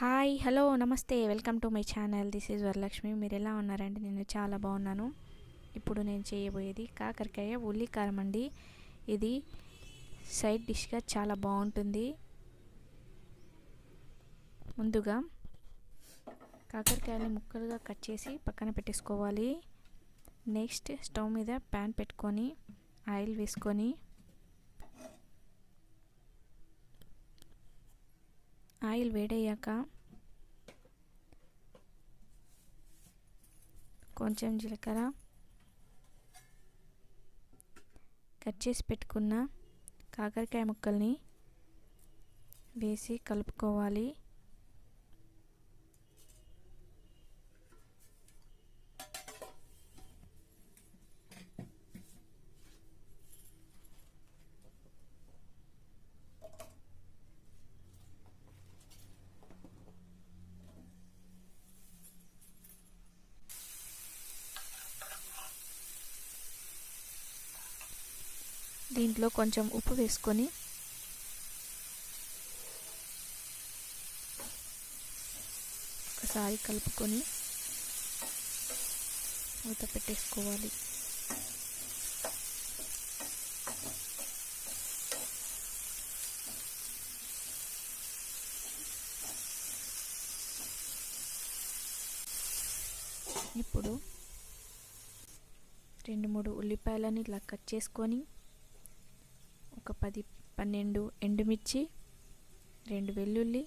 Hi hello నమస్తే welcome to my channel. This is Varalakshmi. మీరు ఎలా ఉన్నారండి? నేను చాలా బాగున్నాను. ఇప్పుడు నేను చేయబోయేది కాకరకాయ ఉల్లి కారం అండి. ఇది సైడ్ డిష్గా చాలా బాగుంటుంది. ముందుగా కాకరకాయని ముక్కలుగా కట్ చేసి పక్కన పెట్టేసుకోవాలి. నెక్స్ట్ స్టవ్ మీద ప్యాన్ పెట్టుకొని ఆయిల్ వేసుకొని ఆయిల్ వేడయ్యాక కొంచెం జీలకర్ర కట్ చేసి పెట్టుకున్న కాకరకాయ ముక్కల్ని వేసి కలుపుకోవాలి. దీంట్లో కొంచెం ఉప్పు వేసుకొని ఒకసారి కలుపుకొని మూత పెట్టేసుకోవాలి. ఇప్పుడు రెండు మూడు ఉల్లిపాయలని ఇలా కట్ చేసుకొని ఒక పది పన్నెండు ఎండుమిర్చి రెండు వెల్లుల్లి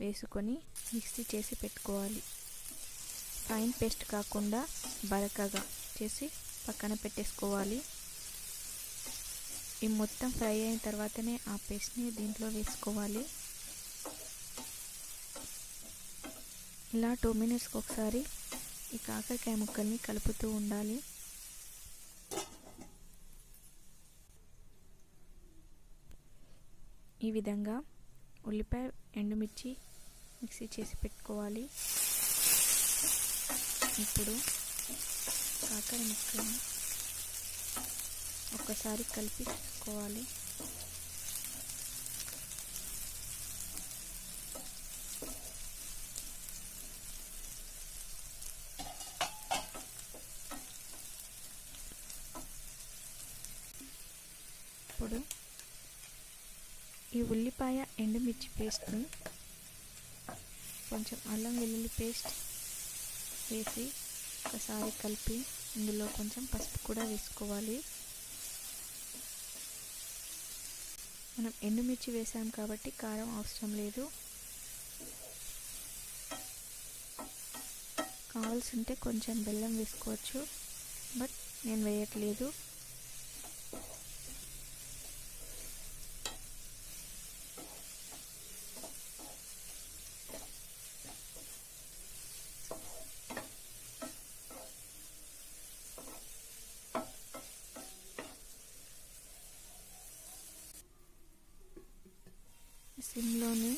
వేసుకొని మిక్సీ చేసి పెట్టుకోవాలి. ఫైన్ పేస్ట్ కాకుండా బరకగా చేసి పక్కన పెట్టేసుకోవాలి. ఈ మొత్తం ఫ్రై అయిన తర్వాతనే ఆ పేస్ట్ని దీంట్లో వేసుకోవాలి. ఇలా టూ మినిట్స్కి ఒకసారి ఈ కాకరకాయ ముక్కల్ని కలుపుతూ ఉండాలి. ఈ విధంగా ఉల్లిపాయ ఎండుమిర్చి మిక్సీ చేసి పెట్టుకోవాలి. ఇప్పుడు కాకర ముక్కలను ఒక్కసారి కలిపి ఇప్పుడు ఈ ఉల్లిపాయ ఎండుమిర్చి పేస్ట్ని కొంచెం అల్లం వెల్లుల్లి పేస్ట్ వేసి ఒకసారి కలిపి ఇందులో కొంచెం పసుపు కూడా వేసుకోవాలి. మనం ఎండుమిర్చి వేసాం కాబట్టి కారం అవసరం లేదు. కావాల్సి ఉంటే కొంచెం బెల్లం వేసుకోవచ్చు బట్ నేను వేయట్లేదు. సిమ్లోనే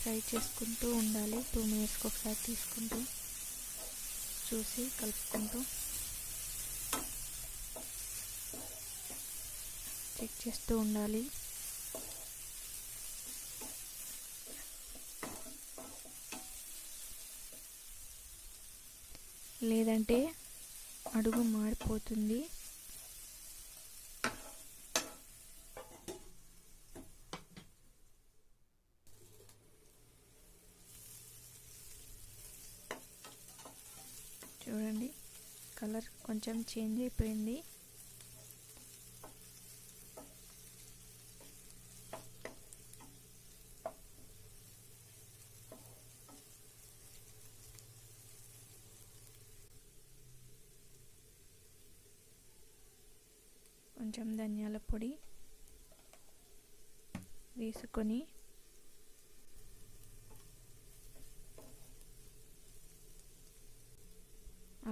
ఫ్రై చేసుకుంటూ ఉండాలి. టూ మినిట్స్కి ఒకసారి తీసుకుంటూ చూసి కలుపుకుంటూ చెక్ చేస్తూ ఉండాలి. లేదంటే అడుగు మాడిపోతుంది చూడండి. కలర్ కొంచెం చేంజ్ అయిపోయింది. కొంచెం ధనియాల పొడి వేసుకొని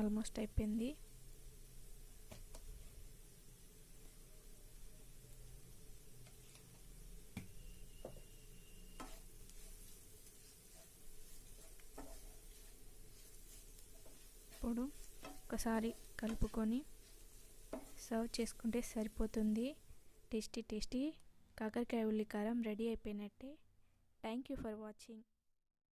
ఆల్మోస్ట్ అయిపోయింది. ఇప్పుడు ఒకసారి కలుపుకొని సర్వ్ చేసుకుంటే సరిపోతుంది. టేస్టీ టేస్టీ కాకరకాయ ఉల్లి కారం రెడీ అయిపోయినట్టే. Thank you for watching.